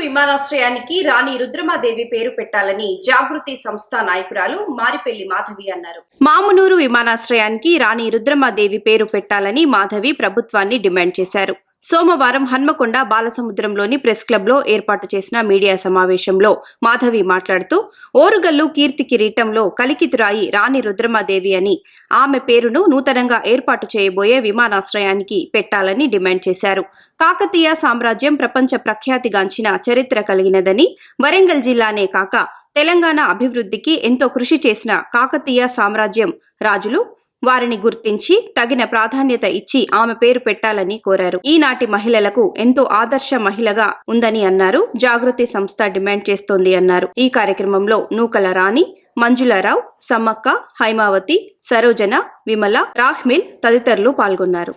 విమానాశ్రయానికి రాణి రుద్రమాదేవి పేరు పెట్టాలని జాగృతి సంస్థ నాయకురాలు మారిపెల్లి మాధవి అన్నారు. మామునూరు విమానాశ్రయానికి రాణి రుద్రమాదేవి పేరు పెట్టాలని మాధవి ప్రభుత్వాన్ని డిమాండ్ చేశారు. సోమవారం హన్మకొండ బాలసముద్రంలోని ప్రెస్ క్లబ్లో ఏర్పాటు చేసిన మీడియా సమావేశంలో మాధవి మాట్లాడుతూ ఓరుగల్లు కీర్తి కిరీటంలో కలికితురాయి రాణి రుద్రమాదేవి అని. ఆమె పేరును నూతనంగా ఏర్పాటు చేయబోయే విమానాశ్రయానికి పెట్టాలని డిమాండ్ చేశారు. కాకతీయ సామ్రాజ్యం ప్రపంచ ప్రఖ్యాతిగాంచిన చరిత్ర కలిగినదని వరంగల్ జిల్లానే కాక తెలంగాణ అభివృద్ధికి ఎంతో కృషి చేసిన కాకతీయ సామ్రాజ్యం రాజులు వారిని గుర్తించి తగిన ప్రాధాన్యత ఇచ్చి ఆమె పేరు పెట్టాలని కోరారు. ఈనాటి మహిళలకు ఎంతో ఆదర్శ మహిళగా ఉందని అన్నారు. జాగృతి సంస్థ డిమాండ్ చేస్తోంది అన్నారు. ఈ కార్యక్రమంలో నూకల రాణి మంజులారావు సమ్మక్క హైమావతి సరోజన విమల రాహ్మిల్ తదితరులు పాల్గొన్నారు.